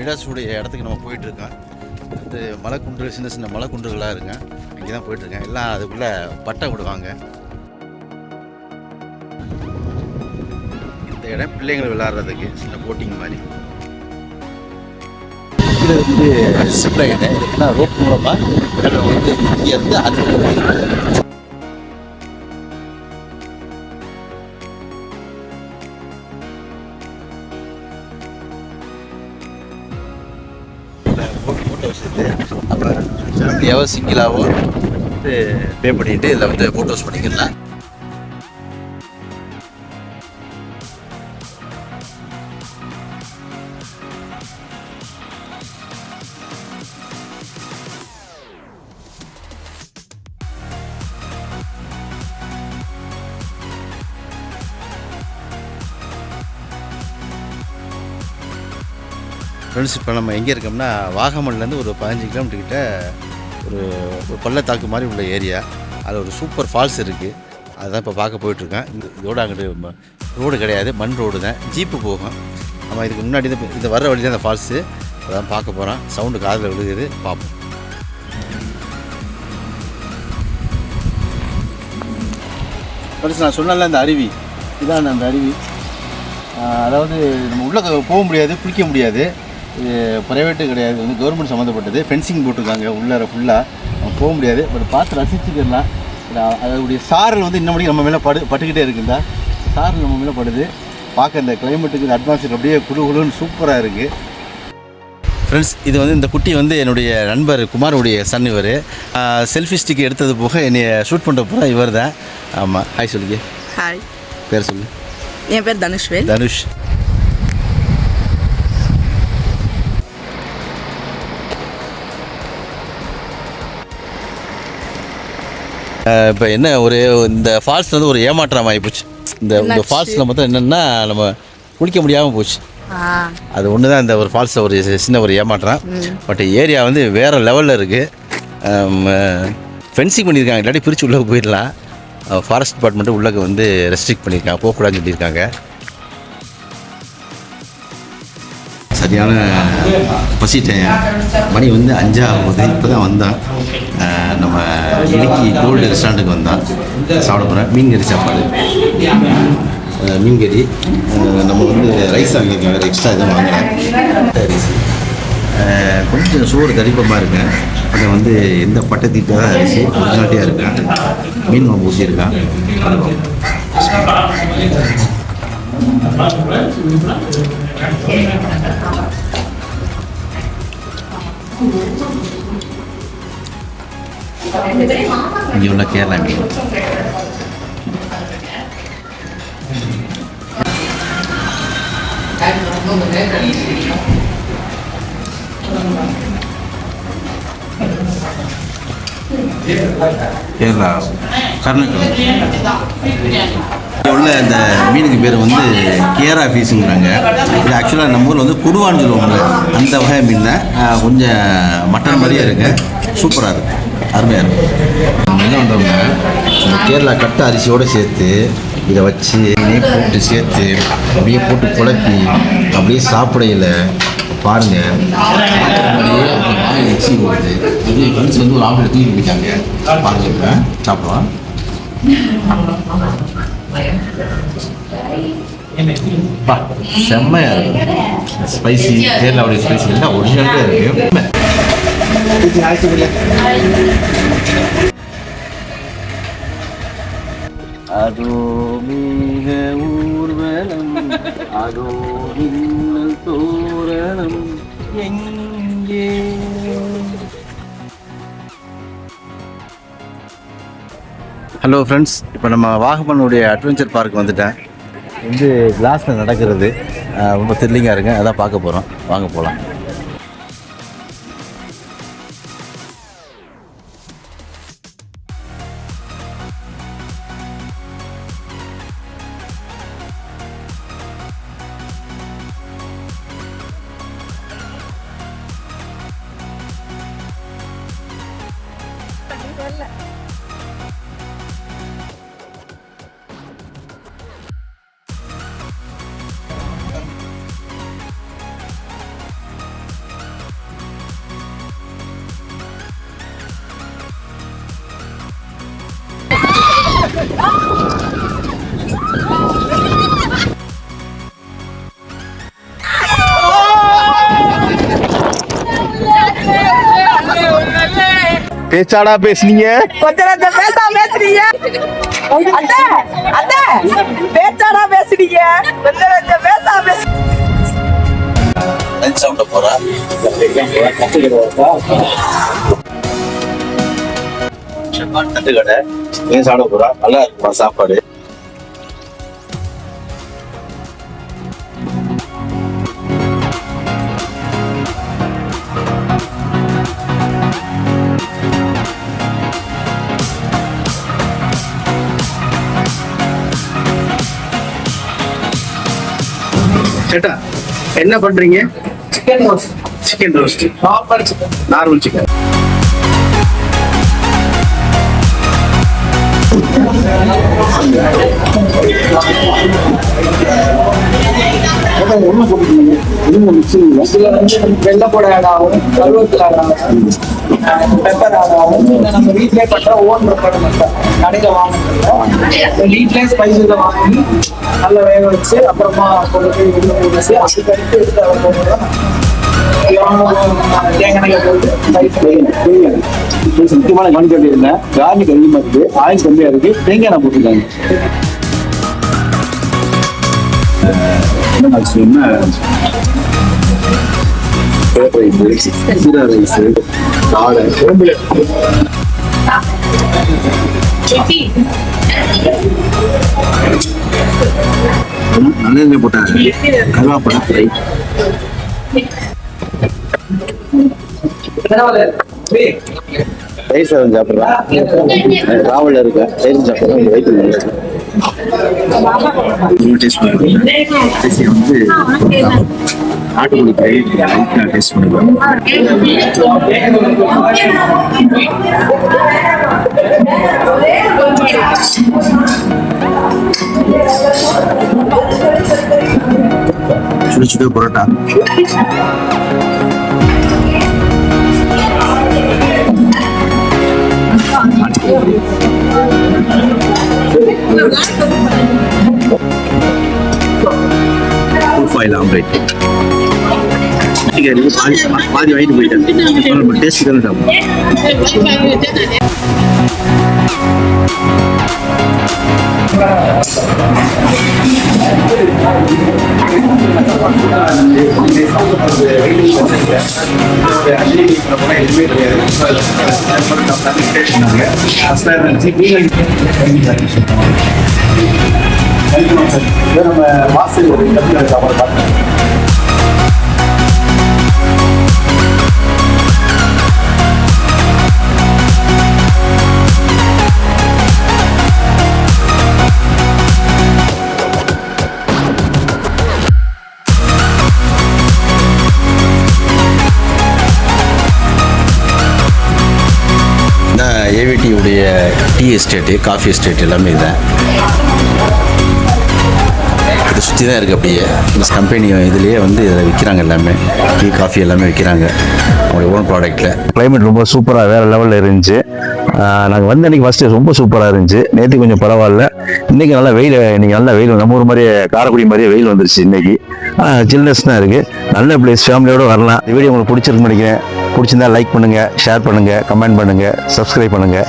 மிடாசுடைய இடத்துக்கு நம்ம போயிட்டுருக்கோம். இந்த மலைக்குன்று சின்ன சின்ன மலைக்குன்றுகளாக இருங்க. இங்கே தான் போயிட்டுருக்கேன். எல்லாம் அதுக்குள்ளே பட்டை விடுவாங்க இந்த இடம் பிள்ளைங்களை விளையாடுறதுக்கு சின்ன போட்டிங் மாதிரி. இது வந்து சிப்ளை இதுக்குன்னா ரோப் மூலமாக வந்து இங்கேருந்து அது அப்போ எப்படியாவோ சிங்கிளாவோ பே பண்ணிட்டு இதில் வந்து ஃபோட்டோஸ் பண்ணிக்கலாம். ஃப்ரெண்ட்ஸ் இப்போ நம்ம எங்கே இருக்கோம்னா வாகமன்லேருந்து ஒரு பதினஞ்சு கிலோமீட்டர் கிட்ட ஒரு ஒரு பள்ளத்தாக்கு மாதிரி உள்ள ஏரியா அதில் ஒரு சூப்பர் ஃபால்ஸ் இருக்குது அதுதான் இப்போ பார்க்க போயிட்டுருக்கேன். இந்த இதோட அங்கிட்டு ரோடு கிடையாது. மண் ரோடு தான். ஜீப்பு போகும். நம்ம இதுக்கு முன்னாடி தான் இந்த வர்ற வழி தான் அந்த ஃபால்ஸு அதான் பார்க்க போகிறோம் சவுண்டு காதில் விழுகுது. பார்ப்போம். ஃப்ரெண்ட்ஸ் நான் சொன்னல அந்த அருவி. இதான் அந்த அருவி. அதாவது நம்ம உள்ளே போக முடியாது குளிக்க முடியாது. இது ப்ரைவேட்டு கிடையாது. வந்து கவர்மெண்ட் சம்மந்தப்பட்டது. ஃபென்சிங் போட்டிருக்காங்க. உள்ளார ஃபுல்லாக நம்ம போக முடியாது. பட் பார்த்து ரசிச்சுக்கலாம். அதோடைய சாரல் வந்து இன்னும் நம்ம மேலே படு பட்டுக்கிட்டே இருக்குதா? சாரல் நம்ம மேலே படுது. பார்க்க இந்த கிளைமேட்டுக்கு அட்மாஸ்பியர் அப்படியே குழு குழுன்னு சூப்பராக இருக்குது ஃப்ரெண்ட்ஸ் இது வந்து இந்த குட்டி வந்து என்னுடைய நண்பர் குமாருடைய சன் இவர். செல்ஃபி ஸ்டிக் எடுத்தது போக என்னை ஷூட் பண்ணுற பூரா இவர் தான் ஆமாம் ஹாய் சொல்லுங்க. ஹாய் பேர் சொல்லு. என் பேர் தனுஷ்வேல் தனுஷ். இப்போ என்ன ஒரு இந்த ஃபால்ஸ் வந்து ஒரு ஏமாற்றம் ஆகிப்போச்சு இந்த இந்த? ஃபால்ஸில் மொத்தம் என்னென்னா நம்ம குளிக்க முடியாமல் போச்சு. அது ஒன்று தான் இந்த ஒரு ஃபால்ஸில் ஒரு சின்ன ஒரு ஏமாற்றம். பட் ஏரியா வந்து வேறு லெவலில் இருக்குது ஃபென்சிங் பண்ணியிருக்காங்க. இல்லாட்டி பிரித்து உள்ளே போயிடலாம். ஃபாரஸ்ட் டிபார்ட்மெண்ட்டு உள்ளே வந்து ரெஸ்ட்ரிக்ட் பண்ணியிருக்காங்க. போகக்கூடாதுன்னு சொல்லியிருக்காங்க. சரியான பசி டைம் மணி வந்து அஞ்சாகுது. இப்போ தான் வந்தோம் நம்ம இடுக்கி கோல்டு ரெஸ்டாரண்ட்டுக்கு வந்தோம் சாப்பிட போகிறேன் மீன் கறி சாப்பாடு மீன் கறி நம்ம வந்து ரைஸ் வாங்கியிருக்கோம். வேறு எக்ஸ்ட்ரா எதுவும் வாங்கலை. ரைஸ் கொஞ்சம் சோறு கரிப்பமாக இருக்கேன். அதை வந்து எந்த பட்டத்தீட்டாக அரிசி ஒரிஜினாலிட்டியாக இருக்கேன். மீன் குழம்பு ஊசி இருக்கான் இங்கே உள்ள கேரளா மீன் கேரளா கர்நாடகா கருணக்கிழங்கு உள்ள இந்த மீனுக்கு பேர் வந்து கேரா ஃபீஸுங்கிறாங்க இது ஆக்சுவலாக நம்ம ஊரில் வந்து குடுவான்னு சொல்லுவாங்க அந்த வகை மீன் தான். கொஞ்சம் மட்டன் மாதிரியே இருக்கு. சூப்பராக இருக்கு. அருமையாக இருக்கும் என்ன பண்ணுறோம்னா இந்த கேரளா கட்ட அரிசியோடு சேர்த்து இதை வச்சு நெய் போட்டு சேர்த்து அப்படியே போட்டு குழப்பி அப்படியே சாப்பிடையில பாருங்கள் அப்படியே வாய் எச்சி அப்படியே ஃப்ரெண்ட்ஸ் வந்து ஒரு ஆம்லேட் தூக்கி பிடிக்காங்க பாருங்க இப்போ செம்மையா இருக்கு ஸ்பைசி கேரளாவுடைய ஸ்பைசி எல்லாம் ஒரிஜினலாக இருக்கு அதோ மிக ஊர்வலம் அதோ மின்னல் தோரணம் ஹலோ ஃப்ரெண்ட்ஸ் இப்போ நம்ம வாகமனுடைய அட்வென்ச்சர் பார்க் வந்துட்டேன். வந்து கிளாஸில் நடக்கிறது. ரொம்ப த்ரில்லிங்காக இருக்குது அதான் பார்க்க போகிறோம் வாங்க போகலாம் வரல பேச்சாடா பேசுனீங்க? கொஞ்ச நேரம் பேசா பேசுறீங்க. அத்தை அத்தை பேச்சாடா பேசுறீங்க. கொஞ்ச நேரம் பேசா பேசு சாப்பிட போறா? தட்டுக்கடை ஏன் சாப்பிட போறா? நல்லா இருக்குமா சாப்பாடு? சேட்டா என்ன பண்றீங்க? Chicken roast chicken roast normal chicken normal chicken இதுல வந்து வெள்ளைப்பூட ஆட் ஆகும் கருவேப்பிலை ஆட் ஆகும் பெப்பர் ஆட் பெப்பர் இதை நம்ம வீட்லயே பண்ற ஓன் ப்ரிப்பேர் மட்டும் கடையில வாங்குறதுல வீட்லயே ஸ்பைசஸ் வாங்கி நல்லா வேக வச்சு அப்புறமா கொண்டு போய் உள்ள போட்டு அதுக்கடுத்து எடுத்து அதை முக்கியமான கவனிக்க இல்லை கார்லிக் அதிகமா இருக்கு ஆயில் கம்மியா இருக்கு தேங்காய் நான் போட்டுருக்காங்க ரைஸ் ரைஸ் காடை நல்லெண்ணெய் போட்டாங்க கருவாப்பழம். ஃப்ரை தயிர் சாதம் சாப்பிட்றேன் ராவலில் இருக்க? தயிர் சாப்பிட்றேன் வயிற்று. டேஸ்ட் பண்ணுவேன் வந்து நாட்டுக்கோழி கறி டேஸ்ட் பண்ணுவேன் சுட சுட பரோட்டா. ஃபுல் ஆம்லேட் பாதி வாங்கிட்டு போயிட்டேன் டேஸ்ட் தானே சாப்பிடும் நம்ம வாசல் ஒரு கட்டில அவரை பார்த்தோம் டீ எஸ்டேட்டு காஃபி எஸ்டேட் எல்லாமே இதுதான். இது சுற்றி தான் இருக்குது அப்படியே. இந்த கம்பெனி இதுலேயே வந்து இதில் விற்கிறாங்க எல்லாமே. டீ காஃபி எல்லாமே விற்கிறாங்க அவங்களுடைய ஓன் ப்ராடக்ட்டில் கிளைமேட் ரொம்ப சூப்பராக வேறு லெவலில் இருந்துச்சு. நாங்கள் வந்த அன்றைக்கி ஃபஸ்ட்டு ரொம்ப சூப்பராக இருந்துச்சு. நேற்று கொஞ்சம் பரவாயில்ல. இன்றைக்கி நல்லா வெயில் இன்றைக்கி நல்லா வெயில். நம்ம ஊர் மாதிரியே காரைக்குடி மாதிரியே வெயில் வந்துருச்சு இன்றைக்கி சில்னஸ் தான் இருக்குது நல்ல பிளேஸ் ஃபேமிலியோடு வரலாம். இந்த வீடியோ உங்களுக்கு பிடிச்சிருக்கு நினைக்கிறேன். பிடிச்சிருந்தா லைக் பண்ணுங்கள் ஷேர் பண்ணுங்கள் கமெண்ட் பண்ணுங்கள் சப்ஸ்கிரைப் பண்ணுங்கள்